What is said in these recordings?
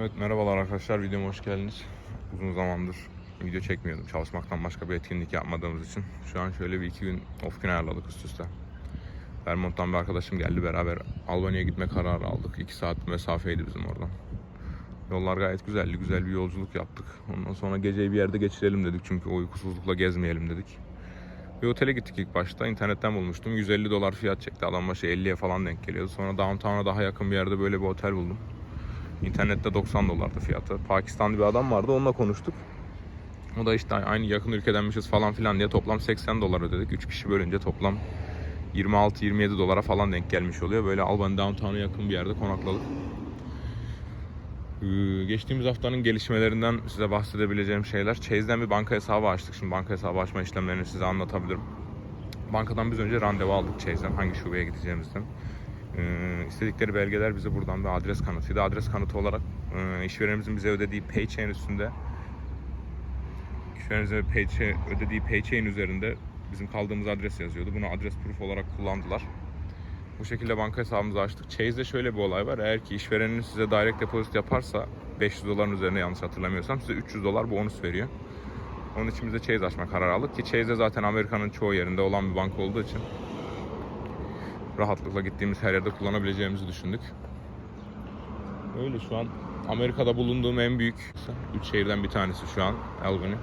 Evet merhabalar arkadaşlar videoma hoş geldiniz. Uzun zamandır video çekmiyordum çalışmaktan başka bir etkinlik yapmadığımız için. Şu an şöyle bir iki gün off gün ayarladık üst üste. Vermont'tan bir arkadaşım geldi beraber Albanya'ya gitme kararı aldık. 2 saat mesafeydi bizim oradan. Yollar gayet güzeldi. Güzel bir yolculuk yaptık. Ondan sonra geceyi bir yerde geçirelim dedik. Çünkü uykusuzlukla gezmeyelim dedik. Bir otele gittik ilk başta. İnternetten bulmuştum. 150 dolar fiyat çekti. Adam başı 50'ye falan denk geliyordu. Sonra downtown'a daha yakın bir yerde böyle bir otel buldum. İnternette 90 dolardı fiyatı. Pakistanlı bir adam vardı. Onunla konuştuk. O da işte aynı yakın ülkedenmişiz falan filan diye toplam 80 dolar ödedik. 3 kişi bölünce toplam 26-27 dolara falan denk gelmiş oluyor. Böyle Albany Downtown'a yakın bir yerde konakladık. Ee, Geçtiğimiz haftanın gelişmelerinden size bahsedebileceğim şeyler. Chase'den bir banka hesabı açtık. Şimdi banka hesabı açma işlemlerini size anlatabilirim. Bankadan biz önce randevu aldık Chase'den hangi şubeye gideceğimizden. Ee, istedikleri belgeler bize buradan bir adres kanıtıydı. Adres kanıtı olarak e, işverenimizin bize ödediği paycheck'in üstünde işverenimizin paycheck, ödediği paycheck'in üzerinde bizim kaldığımız adres yazıyordu. Bunu adres proof olarak kullandılar. Bu şekilde banka hesabımızı açtık. Chase'de şöyle bir olay var. Eğer ki işvereniniz size direct deposit yaparsa 500 doların üzerine yanlış hatırlamıyorsam size 300 dolar bonus veriyor. Onun için biz de Chase açma kararı aldık ki Chase de zaten Amerika'nın çoğu yerinde olan bir banka olduğu için rahatlıkla gittiğimiz her yerde kullanabileceğimizi düşündük. Öyle şu an Amerika'da bulunduğum en büyük 3 şehirden bir tanesi şu an Albany.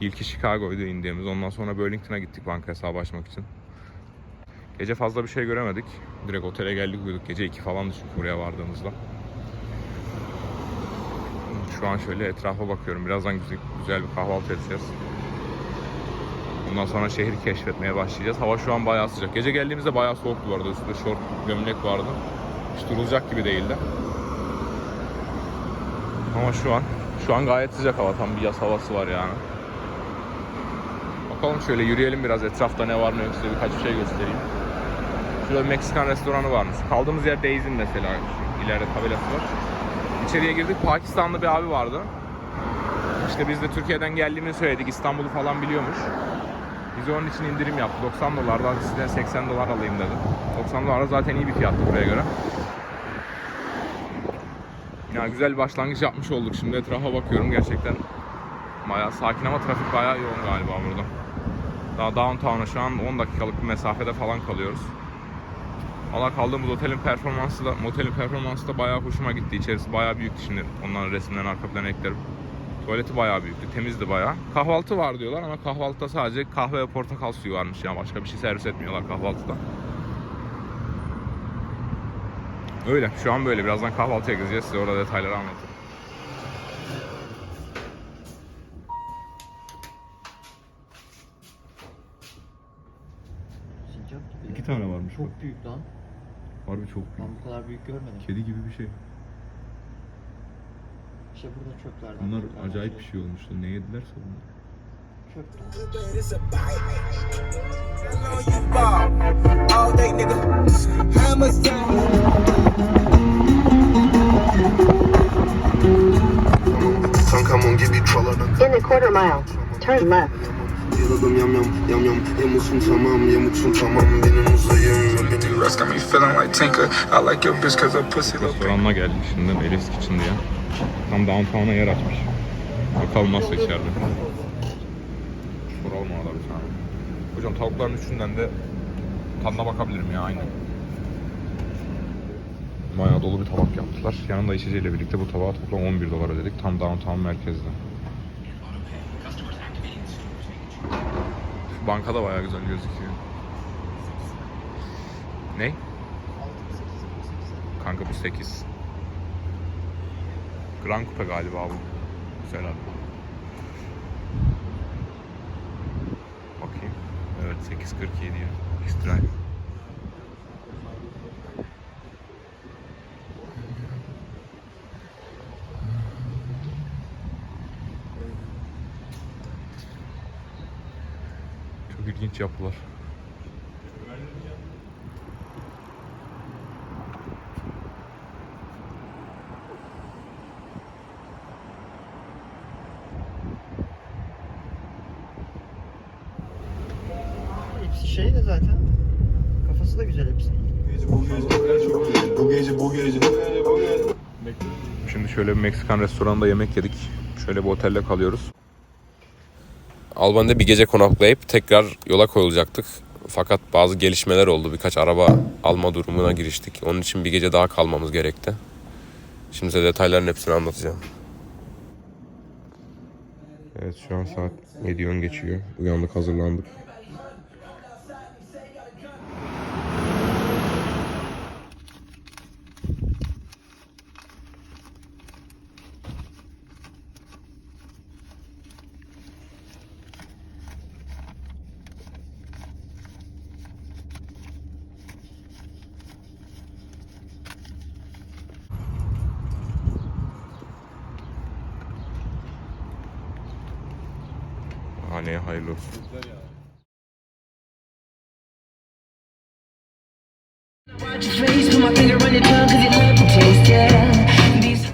İlki Chicago'ydu indiğimiz. Ondan sonra Burlington'a gittik banka hesabı açmak için. Gece fazla bir şey göremedik. Direkt otele geldik uyuduk. Gece 2 falan çünkü buraya vardığımızda. Şu an şöyle etrafa bakıyorum. Birazdan güzel, güzel bir kahvaltı edeceğiz. Ondan sonra şehri keşfetmeye başlayacağız. Hava şu an bayağı sıcak. Gece geldiğimizde bayağı soğuktu arada. Üstünde şort, gömlek vardı. Hiç durulacak gibi değildi. Ama şu an şu an gayet sıcak hava. Tam bir yaz havası var yani. Bakalım şöyle yürüyelim biraz etrafta ne var ne yok size birkaç bir şey göstereyim. Şurada bir Meksikan restoranı varmış. Kaldığımız yer Days'in mesela. Şu ileride tabelası var. İçeriye girdik. Pakistanlı bir abi vardı. İşte biz de Türkiye'den geldiğimizi söyledik. İstanbul'u falan biliyormuş. Bize onun için indirim yaptı. 90 dolardan sizden 80 dolar alayım dedi. 90 dolar zaten iyi bir fiyattı buraya göre. Ya güzel bir başlangıç yapmış olduk. Şimdi etrafa bakıyorum gerçekten bayağı sakin ama trafik bayağı yoğun galiba burada. Daha downtown'a şu an 10 dakikalık bir mesafede falan kalıyoruz. Valla kaldığımız otelin performansı da, motelin performansı da bayağı hoşuma gitti. İçerisi bayağı büyüktü şimdi. Onların resimlerini arka plana eklerim. Tuvaleti bayağı büyüktü, temizdi bayağı. Kahvaltı var diyorlar ama kahvaltıda sadece kahve ve portakal suyu varmış. Yani başka bir şey servis etmiyorlar kahvaltıda. Öyle, şu an böyle. Birazdan kahvaltıya gideceğiz. Size orada detayları anlatırım. İki tane varmış bak. Çok büyük lan. Harbi çok Ben bu kadar büyük görmedim. Kedi gibi bir şey. İşte burada çöplerden. Bunlar çöplerden acayip bir şey olmuştu. Ne yedilerse bunlar. Çöp. It's a bite. I know you ball all day, nigga. How much time? Kankam on In a quarter mile, turn left. Yaradım yam yam yam yam Yamuksun tamam yamuksun tamam Benim uzayım rest got me feeling like Tinker. I like your bitch cause her pussy look Restoranına geldik şimdi Melis Kitchen diye. Tam downtown'a yer açmış. Bakalım nasıl içeride. Soralım ona bir tane. Hocam tavukların üçünden de tadına bakabilirim ya aynı. Bayağı dolu bir tabak yaptılar. Yanında içeceğiyle birlikte bu tabağa toplam 11 dolar ödedik. Tam downtown merkezde. Şu banka da bayağı güzel gözüküyor. Ne? Kanka bu 8. Grand Coupe galiba bu. Güzel abi. Bakayım. Evet 8.47 ya. X-Drive. Çok ilginç yapılar. Şey de zaten. Kafası da güzel hepsinin. Bu gece bu gece Bekliyorum. Şimdi şöyle bir Meksikan restoranında yemek yedik. Şöyle bir otelde kalıyoruz. Albanya'da bir gece konaklayıp tekrar yola koyulacaktık. Fakat bazı gelişmeler oldu. Birkaç araba alma durumuna giriştik. Onun için bir gece daha kalmamız gerekti. Şimdi size detayların hepsini anlatacağım. Evet şu an saat 7.10 geçiyor. Uyandık hazırlandık. Yeah. These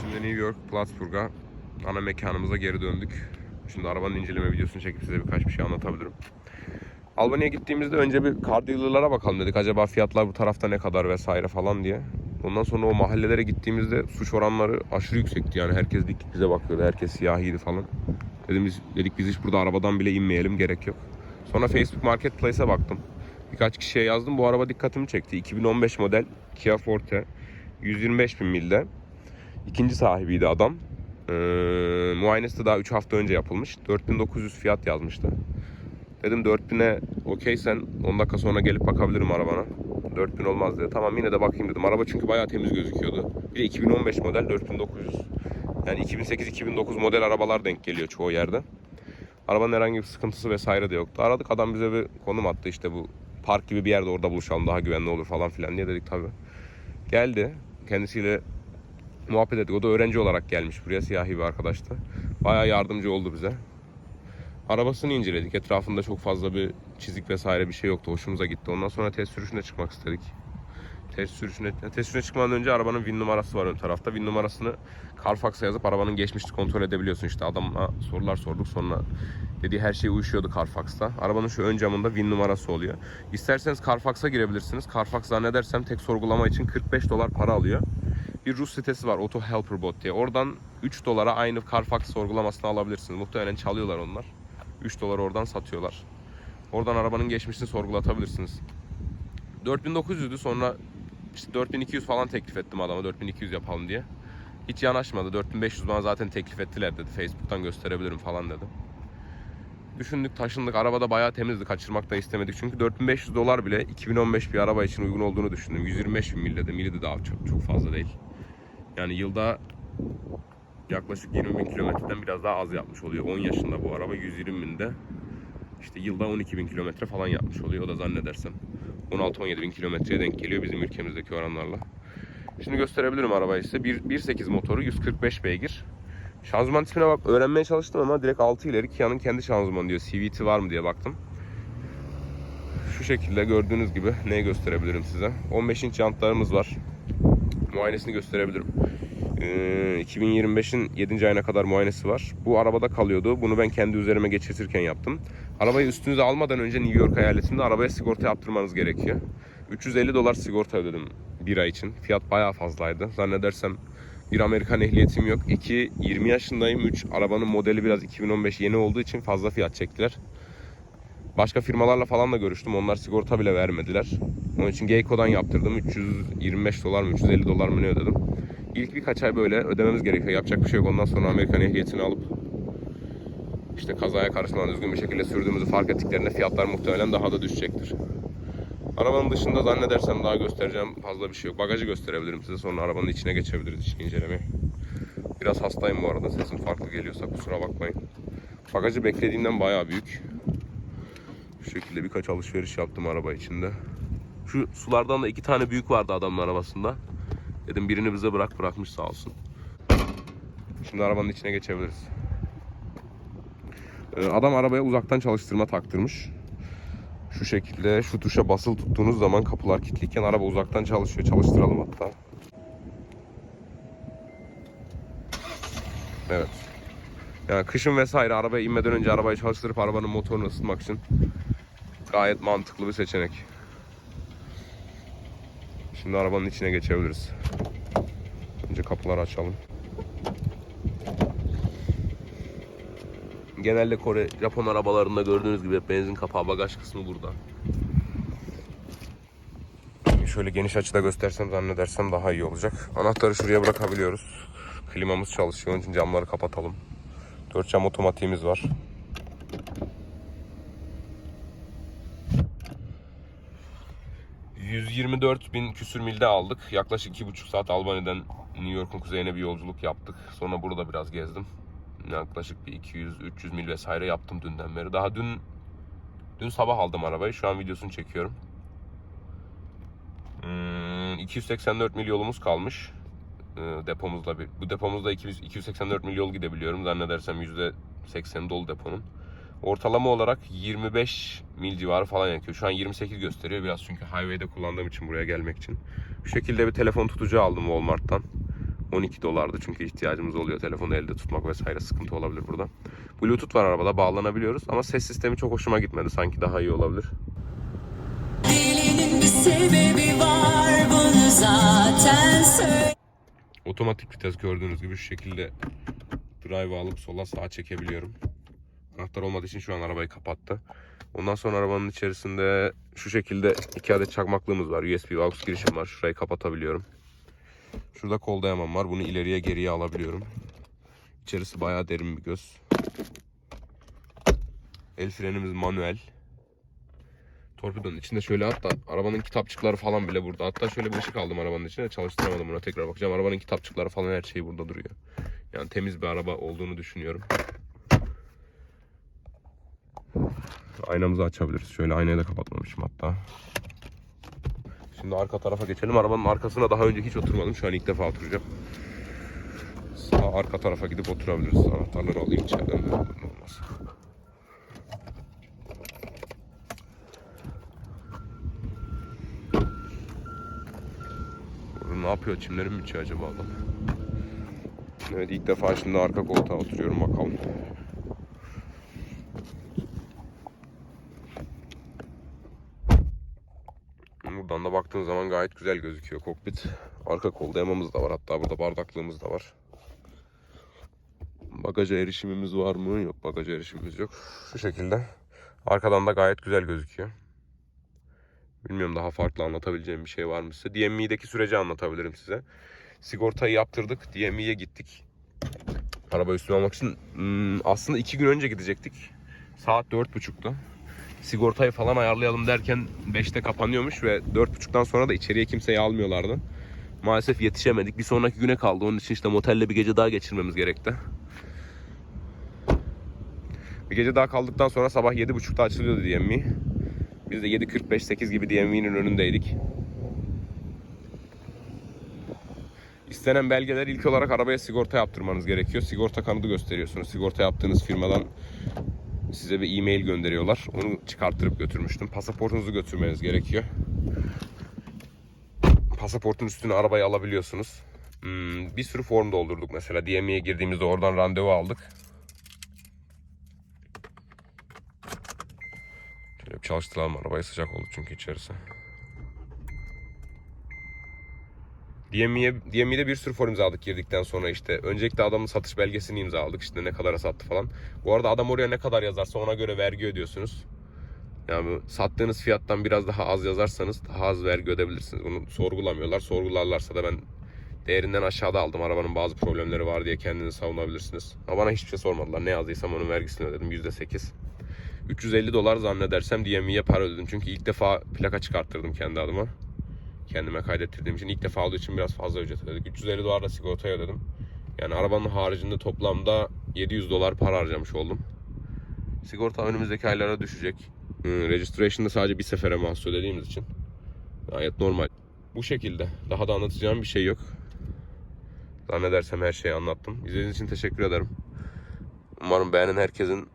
Şimdi New York Plattsburgh'a ana mekanımıza geri döndük. Şimdi arabanın inceleme videosunu çekip size birkaç bir şey anlatabilirim. Albanya'ya gittiğimizde önce bir car dealer'lara bakalım dedik. Acaba fiyatlar bu tarafta ne kadar vesaire falan diye. Ondan sonra o mahallelere gittiğimizde suç oranları aşırı yüksekti. Yani herkes dik bize bakıyordu. Herkes siyahiydi falan. Dedim biz, dedik biz hiç burada arabadan bile inmeyelim gerek yok. Sonra Facebook Marketplace'e baktım. Birkaç kişiye yazdım. Bu araba dikkatimi çekti. 2015 model Kia Forte. 125 bin milde. İkinci sahibiydi adam. Ee, muayenesi de daha 3 hafta önce yapılmış. 4900 fiyat yazmıştı. Dedim 4000'e okeysen 10 dakika sonra gelip bakabilirim arabana. 4000 olmaz dedi. Tamam yine de bakayım dedim. Araba çünkü bayağı temiz gözüküyordu. Bir de 2015 model 4900. Yani 2008-2009 model arabalar denk geliyor çoğu yerde. Arabanın herhangi bir sıkıntısı vesaire de yoktu. Aradık adam bize bir konum attı işte bu park gibi bir yerde orada buluşalım daha güvenli olur falan filan diye dedik tabi. Geldi. Kendisiyle muhabbet ettik. O da öğrenci olarak gelmiş buraya. Siyahi bir arkadaştı. Bayağı yardımcı oldu bize. Arabasını inceledik. Etrafında çok fazla bir çizik vesaire bir şey yoktu. Hoşumuza gitti. Ondan sonra test sürüşüne çıkmak istedik. Test sürüşüne, test sürüşüne çıkmadan önce arabanın VIN numarası var ön tarafta. VIN numarasını Carfax'a yazıp arabanın geçmişini kontrol edebiliyorsun. İşte adama sorular sorduk sonra dediği her şey uyuşuyordu Carfax'ta. Arabanın şu ön camında VIN numarası oluyor. İsterseniz Carfax'a girebilirsiniz. Carfax zannedersem tek sorgulama için 45 dolar para alıyor. Bir Rus sitesi var Auto Helper Bot diye. Oradan 3 dolara aynı Carfax sorgulamasını alabilirsiniz. Muhtemelen çalıyorlar onlar. 3 dolar oradan satıyorlar. Oradan arabanın geçmişini sorgulatabilirsiniz. 4900'dü sonra işte 4200 falan teklif ettim adama 4200 yapalım diye. Hiç yanaşmadı. 4500 bana zaten teklif ettiler dedi. Facebook'tan gösterebilirim falan dedi. Düşündük taşındık. Arabada bayağı temizdi. Kaçırmak da istemedik. Çünkü 4500 dolar bile 2015 bir araba için uygun olduğunu düşündüm. 125 bin mil dedim. Mili de daha çok, çok fazla değil. Yani yılda yaklaşık 20 bin kilometreden biraz daha az yapmış oluyor. 10 yaşında bu araba 120 binde. İşte yılda 12 bin kilometre falan yapmış oluyor. O da zannedersem 16-17 bin kilometreye denk geliyor bizim ülkemizdeki oranlarla. Şimdi gösterebilirim arabayı size. 1 1.8 motoru 145 beygir. Şanzıman tipine bak öğrenmeye çalıştım ama direkt 6 ileri Kia'nın kendi şanzımanı diyor. CVT var mı diye baktım. Şu şekilde gördüğünüz gibi neyi gösterebilirim size. 15 inç jantlarımız var. Muayenesini gösterebilirim. Ee, 2025'in 7. ayına kadar muayenesi var. Bu arabada kalıyordu. Bunu ben kendi üzerime geçirtirken yaptım. Arabayı üstünüze almadan önce New York eyaletinde arabaya sigorta yaptırmanız gerekiyor. 350 dolar sigorta ödedim bir ay için. Fiyat bayağı fazlaydı. Zannedersem bir Amerikan ehliyetim yok. 2 20 yaşındayım. 3 arabanın modeli biraz 2015 yeni olduğu için fazla fiyat çektiler. Başka firmalarla falan da görüştüm. Onlar sigorta bile vermediler. Onun için Geico'dan yaptırdım. 325 dolar mı 350 dolar mı ne ödedim. İlk birkaç ay böyle ödememiz gerekiyor. Yapacak bir şey yok. Ondan sonra Amerikan ehliyetini alıp işte kazaya karışmadan düzgün bir şekilde sürdüğümüzü fark ettiklerinde fiyatlar muhtemelen daha da düşecektir. Arabanın dışında zannedersem daha göstereceğim fazla bir şey yok. Bagajı gösterebilirim size sonra arabanın içine geçebiliriz içini incelemeye. Biraz hastayım bu arada sesim farklı geliyorsa kusura bakmayın. Bagajı beklediğimden bayağı büyük. Şu şekilde birkaç alışveriş yaptım araba içinde. Şu sulardan da iki tane büyük vardı adamın arabasında. Dedim birini bize bırak bırakmış sağ olsun. Şimdi arabanın içine geçebiliriz. Ee, Adam arabaya uzaktan çalıştırma taktırmış. Şu şekilde şu tuşa basılı tuttuğunuz zaman kapılar kilitliyken araba uzaktan çalışıyor. Çalıştıralım hatta. Evet. Yani kışın vesaire arabaya inmeden önce arabayı çalıştırıp arabanın motorunu ısıtmak için gayet mantıklı bir seçenek. Şimdi arabanın içine geçebiliriz. Önce kapıları açalım. Genelde Kore, Japon arabalarında gördüğünüz gibi benzin kapağı bagaj kısmı burada. Şöyle geniş açıda göstersem zannedersem daha iyi olacak. Anahtarı şuraya bırakabiliyoruz. Klimamız çalışıyor. Onun için camları kapatalım. 4 cam otomatiğimiz var. ...124 bin küsür milde aldık. Yaklaşık 2,5 saat Albanya'dan New York'un kuzeyine bir yolculuk yaptık. Sonra burada biraz gezdim. Yaklaşık bir 200-300 mil vesaire yaptım dünden beri. Daha dün dün sabah aldım arabayı. Şu an videosunu çekiyorum. Hmm, 284 mil yolumuz kalmış. Ee, depomuzla bir. Bu depomuzda 200 284 mil yol gidebiliyorum. Zannedersem %80 dolu deponun. Ortalama olarak 25 mil civarı falan yakıyor. Şu an 28 gösteriyor biraz çünkü highway'de kullandığım için buraya gelmek için. Şu şekilde bir telefon tutucu aldım Walmart'tan. 12 dolardı çünkü ihtiyacımız oluyor. Telefonu elde tutmak vesaire sıkıntı olabilir burada. Bluetooth var arabada bağlanabiliyoruz ama ses sistemi çok hoşuma gitmedi. Sanki daha iyi olabilir. Dilinin bir sebebi var bunu zaten söyle. Otomatik vites gördüğünüz gibi şu şekilde drive alıp sola sağa çekebiliyorum. Anahtar olmadığı için şu an arabayı kapattı. Ondan sonra arabanın içerisinde şu şekilde iki adet çakmaklığımız var. USB aux girişim var. Şurayı kapatabiliyorum. Şurada kol dayamam var. Bunu ileriye geriye alabiliyorum. İçerisi bayağı derin bir göz. El frenimiz manuel. Torpidonun içinde şöyle hatta arabanın kitapçıkları falan bile burada. Hatta şöyle bir ışık aldım arabanın içine. Çalıştıramadım buna tekrar bakacağım. Arabanın kitapçıkları falan her şey burada duruyor. Yani temiz bir araba olduğunu düşünüyorum. Aynamızı açabiliriz. Şöyle aynayı da kapatmamışım hatta. Şimdi arka tarafa geçelim. Arabanın arkasına daha önce hiç oturmadım. Şu an ilk defa oturacağım. Sağ arka tarafa gidip oturabiliriz. Anahtarları alayım içeriden. de Olmaz. Ne yapıyor? Çimlerim mi içiyor acaba adam? Evet ilk defa şimdi arka koltuğa oturuyorum bakalım. Buradan da baktığın zaman gayet güzel gözüküyor kokpit. Arka kolda yamamız da var. Hatta burada bardaklığımız da var. Bagaja erişimimiz var mı? Yok bagaja erişimimiz yok. Şu şekilde. Arkadan da gayet güzel gözüküyor. Bilmiyorum daha farklı anlatabileceğim bir şey var mı size. DMV'deki süreci anlatabilirim size. Sigortayı yaptırdık. DMV'ye gittik. Araba üstüne almak için. Hmm, aslında iki gün önce gidecektik. Saat dört buçuktu sigortayı falan ayarlayalım derken 5'te kapanıyormuş ve 4.30'dan sonra da içeriye kimseyi almıyorlardı. Maalesef yetişemedik. Bir sonraki güne kaldı. Onun için işte motelde bir gece daha geçirmemiz gerekti. Bir gece daha kaldıktan sonra sabah 7.30'da açılıyordu DMV. Biz de 7.45-8 gibi DMV'nin önündeydik. İstenen belgeler ilk olarak arabaya sigorta yaptırmanız gerekiyor. Sigorta kanadı gösteriyorsunuz. Sigorta yaptığınız firmadan size bir e-mail gönderiyorlar. Onu çıkarttırıp götürmüştüm. Pasaportunuzu götürmeniz gerekiyor. Pasaportun üstüne arabayı alabiliyorsunuz. Hmm, bir sürü form doldurduk mesela. DMV'ye girdiğimizde oradan randevu aldık. Şöyle çalıştıralım arabayı sıcak oldu çünkü içerisi. DMV'ye, DMV'de bir sürü form imzaladık girdikten sonra işte. Öncelikle adamın satış belgesini imzaladık işte ne kadara sattı falan. Bu arada adam oraya ne kadar yazarsa ona göre vergi ödüyorsunuz. Yani sattığınız fiyattan biraz daha az yazarsanız daha az vergi ödebilirsiniz. Bunu sorgulamıyorlar. Sorgularlarsa da ben değerinden aşağıda aldım. Arabanın bazı problemleri var diye kendinizi savunabilirsiniz. Ama bana hiçbir şey sormadılar. Ne yazdıysam onun vergisini ödedim. %8. 350 dolar zannedersem DMV'ye para ödedim. Çünkü ilk defa plaka çıkarttırdım kendi adıma kendime kaydettirdiğim için ilk defa olduğu için biraz fazla ücret ödedik. 350 dolar da sigortaya ödedim. Yani arabanın haricinde toplamda 700 dolar para harcamış oldum. Sigorta önümüzdeki aylara düşecek. Hmm, registration'da sadece bir sefere mahsus ödediğimiz için. Gayet normal. Bu şekilde. Daha da anlatacağım bir şey yok. Zannedersem her şeyi anlattım. İzlediğiniz için teşekkür ederim. Umarım beğenen herkesin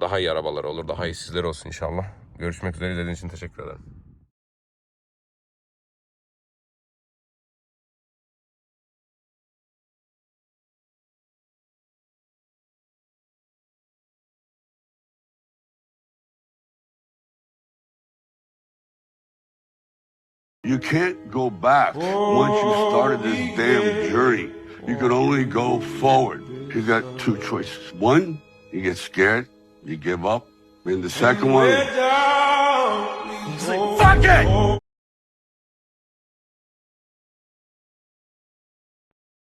daha iyi arabaları olur. Daha iyi sizler olsun inşallah. Görüşmek üzere. İzlediğiniz için teşekkür ederim. You can't go back once you started this damn journey. You can only go forward. You got two choices. One, you get scared, you give up. And the second one, It's like, fuck it!